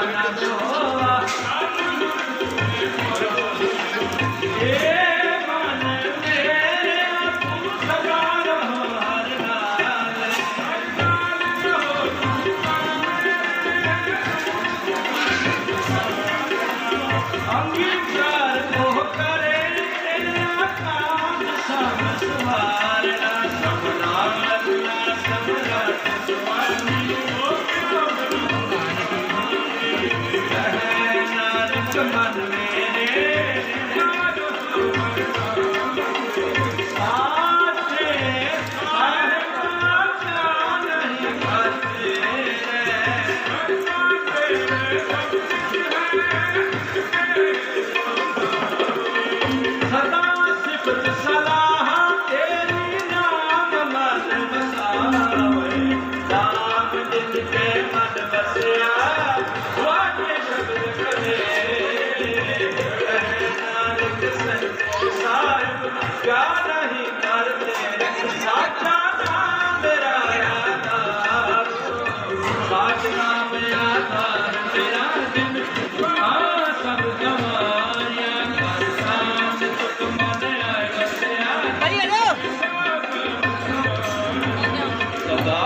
Fernando. জন্য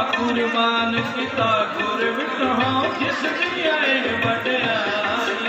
ਸਦਾ ਕੁਰਬਾਨ ਕੀਤਾ ਗੁਰ ਵਿਟਹੁ ਜਿਸ ਦੀ ਆਏ ਵਡਿਆਇਆ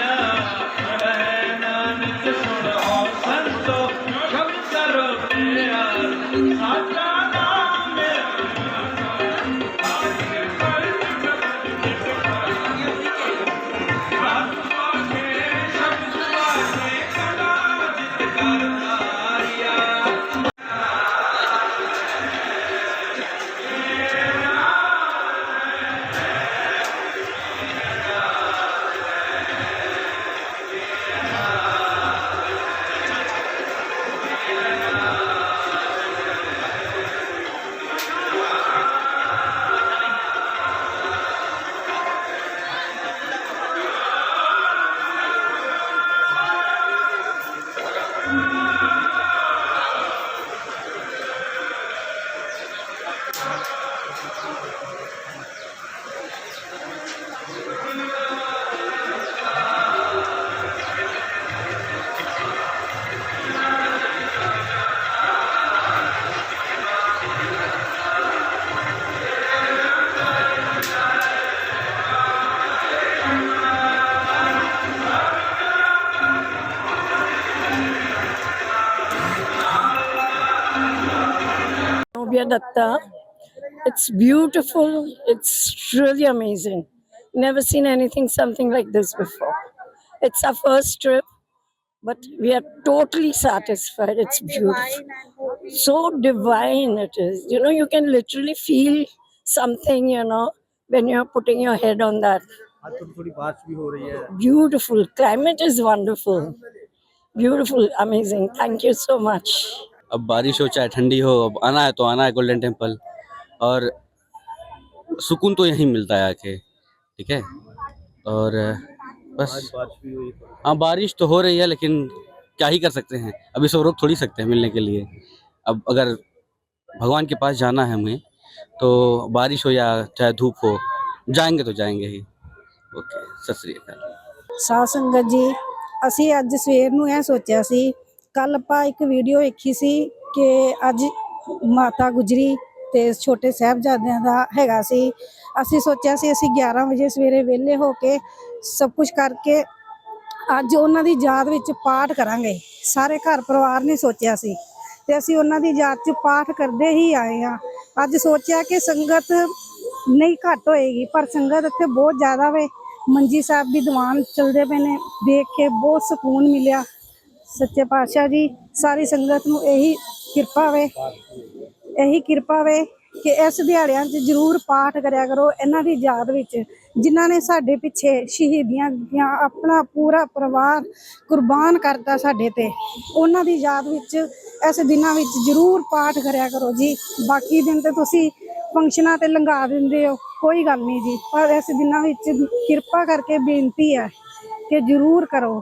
Bhavya Datta. It's beautiful. It's really amazing. Never seen anything something like this before. It's our first trip, but we are totally satisfied. It's beautiful. So divine it is. You know, you can literally feel something, you know, when you're putting your head on that. Beautiful. Climate is wonderful. Beautiful, amazing. Thank you so much. अब बारिश हो चाहे ठंडी हो अब आना है तो आना है गोल्डन टेम्पल और सुकून तो यहीं मिलता है आके ठीक है और बस आज बारिश भी हुई तो हाँ बारिश तो हो रही है लेकिन क्या ही कर सकते हैं अभी सब रोक थोड़ी सकते हैं मिलने के लिए अब अगर भगवान के पास जाना है हमें तो बारिश हो या चाहे धूप हो जाएंगे तो जाएंगे ही ओके सत श्री अकाल ਸਾਧ ਸੰਗਤ ਜੀ ਅਸੀਂ ਅੱਜ ਸਵੇਰ ਨੂੰ ਇਹ ਸੋਚਿਆ ਸੀ ਕੱਲ ਆਪਾਂ ਇੱਕ ਵੀਡੀਓ ਵੇਖੀ ਸੀ ਕਿ ਅੱਜ ਮਾਤਾ ਗੁਜਰੀ ਤੇ ਛੋਟੇ ਸਾਹਿਬਜ਼ਾਦਿਆਂ ਦਾ ਹੈਗਾ ਸੀ। ਅਸੀਂ ਸੋਚਿਆ ਸੀ ਅਸੀਂ 11 ਵਜੇ ਸਵੇਰੇ ਵਿਹਲੇ ਹੋ ਕੇ ਸਭ ਕੁਝ ਕਰਕੇ ਅੱਜ ਉਹਨਾਂ ਦੀ ਯਾਦ ਵਿੱਚ ਪਾਠ ਕਰਾਂਗੇ। ਸਾਰੇ ਘਰ ਪਰਿਵਾਰ ਨੇ ਸੋਚਿਆ ਸੀ ਤੇ ਅਸੀਂ ਉਹਨਾਂ ਦੀ ਯਾਦ 'ਚ ਪਾਠ ਕਰਦੇ ਹੀ ਆਏ ਹਾਂ। ਅੱਜ ਸੋਚਿਆ ਕਿ ਸੰਗਤ ਨਹੀਂ ਘੱਟ ਹੋਏਗੀ, ਪਰ ਸੰਗਤ ਇੱਥੇ ਬਹੁਤ ਜ਼ਿਆਦਾ ਵੇ। ਮੰਜੀ ਸਾਹਿਬ ਦੀ ਦੀਵਾਨ ਚੱਲਦੇ ਪਏ ਨੇ ਦੇਖ ਕੇ ਬਹੁਤ ਸਕੂਨ ਮਿਲਿਆ। ਸੱਚੇ ਪਾਤਸ਼ਾਹ ਜੀ, ਸਾਰੀ ਸੰਗਤ ਨੂੰ ਇਹੀ ਕਿਰਪਾ ਵੇ। ਇਹੀ ਕਿਰਪਾ ਵੇ ਕਿ ਇਸ ਦਿਹਾੜਿਆਂ 'ਚ ਜ਼ਰੂਰ ਪਾਠ ਕਰਿਆ ਕਰੋ ਇਹਨਾਂ ਦੀ ਯਾਦ ਵਿੱਚ, ਜਿਨ੍ਹਾਂ ਨੇ ਸਾਡੇ ਪਿੱਛੇ ਸ਼ਹੀਦੀਆਂ ਦਿੱਤੀਆਂ ਆਪਣਾ ਪੂਰਾ ਪਰਿਵਾਰ ਕੁਰਬਾਨ ਕਰਤਾ ਸਾਡੇ ਤੇ। ਉਹਨਾਂ ਦੀ ਯਾਦ ਵਿੱਚ ਇਸ ਦਿਨਾਂ ਵਿੱਚ ਜ਼ਰੂਰ ਪਾਠ ਕਰਿਆ ਕਰੋ ਜੀ। ਬਾਕੀ ਦਿਨ ਤੇ ਤੁਸੀਂ ਫੰਕਸ਼ਨਾਂ ਤੇ ਲੰਘਾ ਦਿੰਦੇ ਹੋ, ਕੋਈ ਗੱਲ ਨਹੀਂ ਜੀ। ਪਰ ਇਸ ਦਿਨਾਂ ਵਿੱਚ ਕਿਰਪਾ ਕਰਕੇ ਬੇਨਤੀ ਹੈ ਕਿ ਜ਼ਰੂਰ ਕਰੋ।